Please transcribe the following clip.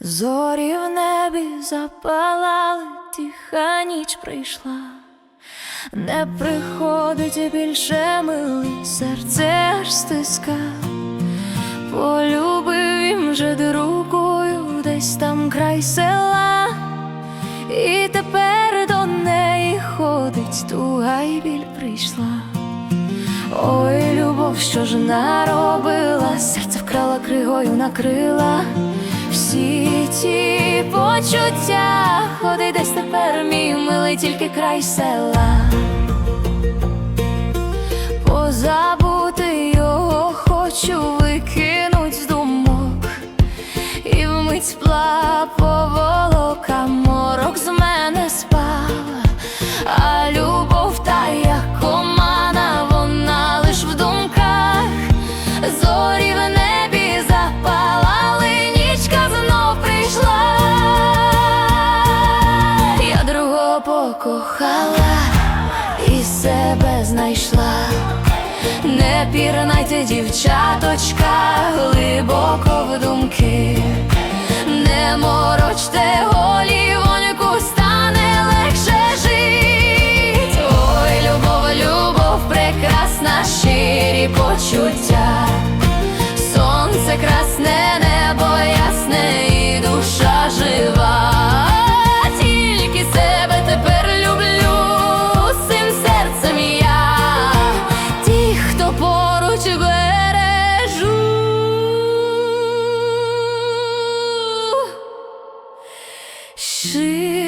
Зорі в небі запалали, тиха ніч прийшла, не приходить більше милий, серце аж стиска, полюбив він вже другою, десь там край села, і тепер до неї ходить, туга й біль прийшла. Ой, любов, що ж наробила, серце вкрала кригою накрила. Всі ті почуття, ходи десь тепер мій милий тільки край села. Позабути його хочу викинуть з думок, і вмить спла поволока, морок з покохала і себе знайшла. Не пірнайте, дівчаточка, глибоко в думки, не морочте голівоньку, стане легше жить. Ой, любов, любов, прекрасна, щирі почуття, сонце красне, 心